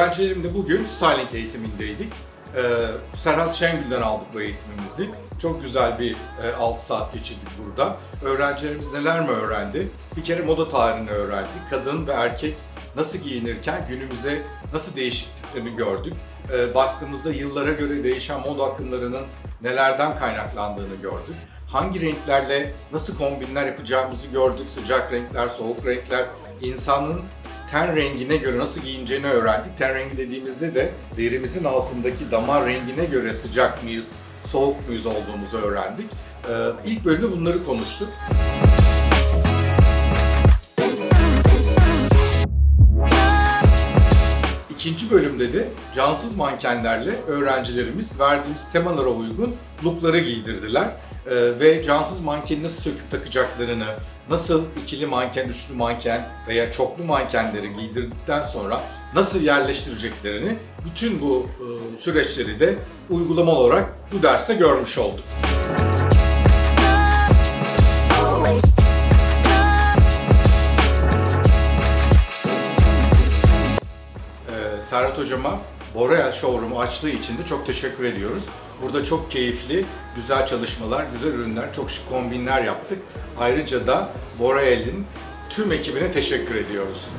öğrencilerimle bugün styling eğitimindeydik. Ee, Serhat Şengül'den aldık bu eğitimimizi. Çok güzel bir e, 6 saat geçirdik burada. Öğrencilerimiz neler mi öğrendi? Bir kere moda tarihini öğrendik. Kadın ve erkek nasıl giyinirken günümüze nasıl değişikliklerini gördük. Ee, baktığımızda yıllara göre değişen moda akımlarının nelerden kaynaklandığını gördük. Hangi renklerle nasıl kombinler yapacağımızı gördük. Sıcak renkler, soğuk renkler, insanın ten rengine göre nasıl giyineceğini öğrendik. Ten rengi dediğimizde de derimizin altındaki damar rengine göre sıcak mıyız, soğuk muyuz olduğumuzu öğrendik. Ee, ilk bölümde bunları konuştuk. İkinci bölümde de cansız mankenlerle öğrencilerimiz verdiğimiz temalara uygun lookları giydirdiler. Ee, ve cansız mankeni nasıl söküp takacaklarını, nasıl ikili manken, üçlü manken veya çoklu mankenleri giydirdikten sonra nasıl yerleştireceklerini bütün bu e, süreçleri de uygulama olarak bu derste görmüş olduk. Ee, Serhat Hocama Boreal Showroom'u açtığı için de çok teşekkür ediyoruz. Burada çok keyifli, güzel çalışmalar, güzel ürünler, çok şık kombinler yaptık. Ayrıca da Boreal'in tüm ekibine teşekkür ediyoruz.